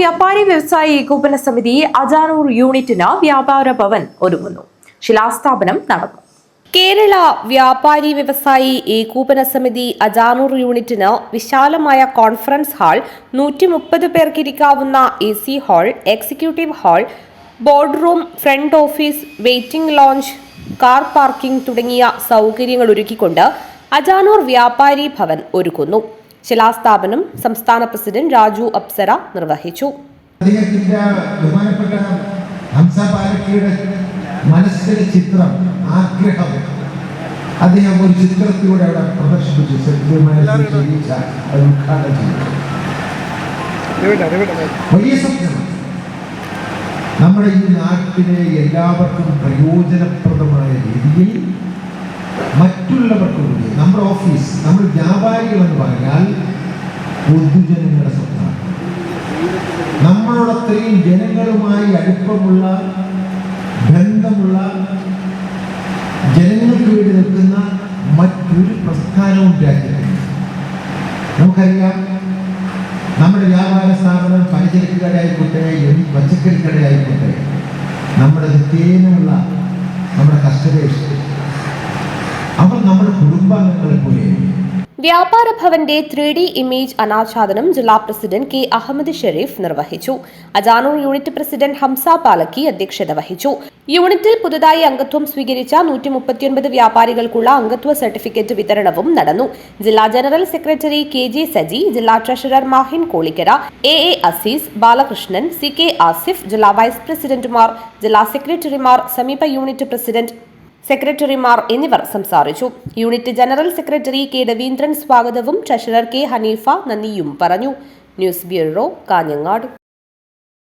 വ്യാപാരി വ്യവസായി ഏകോപന സമിതി അജാനൂർ യൂണിറ്റിന് വ്യാപാര ഭവൻ ഒരുങ്ങുന്നു. ശിലാസ്ഥാപനം നടന്നു. കേരള വ്യാപാരി വ്യവസായി ഏകോപന സമിതി അജാനൂർ യൂണിറ്റിന് വിശാലമായ കോൺഫറൻസ് ഹാൾ നൂറ്റി മുപ്പത് പേർക്കിരിക്കാവുന്ന A C hall executive hall board room front office waiting lounge car parking തുടങ്ങിയ സൗകര്യങ്ങൾ ഒരുക്കിക്കൊണ്ട് അജാനൂർ വ്യാപാരി ഭവൻ ഒരുക്കുന്നു. ശിലാസ്ഥാപനം സംസ്ഥാന പ്രസിഡന്റ് രാജു അപ്സര നിർവഹിച്ചു. മനസ്സിലെ ചിത്രം ആഗ്രഹം അദ്ദേഹം ഒരു ചിത്രത്തിലൂടെ അവിടെ പ്രദർശിപ്പിച്ചു. വലിയ സ്വപ്നമാണ് നമ്മുടെ ഈ നാട്ടിലെ എല്ലാവർക്കും പ്രയോജനപ്രദമായ രീതിയിൽ മറ്റുള്ളവർക്ക് കൂടി നമ്മുടെ ഓഫീസ് നമ്മൾ വ്യാപാരികൾ എന്ന് പറഞ്ഞാൽ പൊതുജനങ്ങളുടെ സ്വപ്നമാണ് നമ്മളോടത്രയും ജനങ്ങളുമായി അടുപ്പമുള്ള ബന്ധമുള്ള ജനങ്ങൾക്ക് വേണ്ടി നിൽക്കുന്ന മറ്റൊരു പ്രസ്ഥാനവും രാജ്യത്തില്ല. നമുക്കറിയാം നമ്മുടെ വ്യാപാര സ്ഥാപനം പലചരക്ക് കടയായിക്കോട്ടെ പച്ചക്കറി കടയായിക്കോട്ടെ നമ്മുടെ നിത്യേനമുള്ള നമ്മുടെ കസ്റ്റമേഴ്സ് അവർ നമ്മുടെ കുടുംബാംഗങ്ങളെ പോലെ. വ്യാപാര ഭവന്റെ ത്രീ ഡി ഇമേജ് അനാച്ഛാദനം ജില്ലാ പ്രസിഡന്റ് കെ അഹമ്മദ് ഷെരീഫ് നിർവഹിച്ചു. അജാനൂർ യൂണിറ്റ് പ്രസിഡന്റ് ഹംസ പാലക്കി അധ്യക്ഷത വഹിച്ചു. യൂണിറ്റിൽ പുതുതായി അംഗത്വം സ്വീകരിച്ച നൂറ്റി മുപ്പത്തിയൊൻപത് വ്യാപാരികൾക്കുള്ള അംഗത്വ സർട്ടിഫിക്കറ്റ് വിതരണവും നടന്നു. ജില്ലാ general secretary K J Saji ജില്ലാ treasurer Mahin Kolikkara A A Azeez Balakrishnan C K Asif ജില്ലാ വൈസ് പ്രസിഡന്റുമാർ ജില്ലാ സെക്രട്ടറിമാർ സമീപ യൂണിറ്റ് പ്രസിഡന്റ് സെക്രട്ടറിമാർ എന്നിവർ സംസാരിച്ചു. Unit general secretary K Raveendran സ്വാഗതവും ട്രഷറർ കെ ഹനീഫ നന്ദിയും പറഞ്ഞു. News bureau Kanhangad.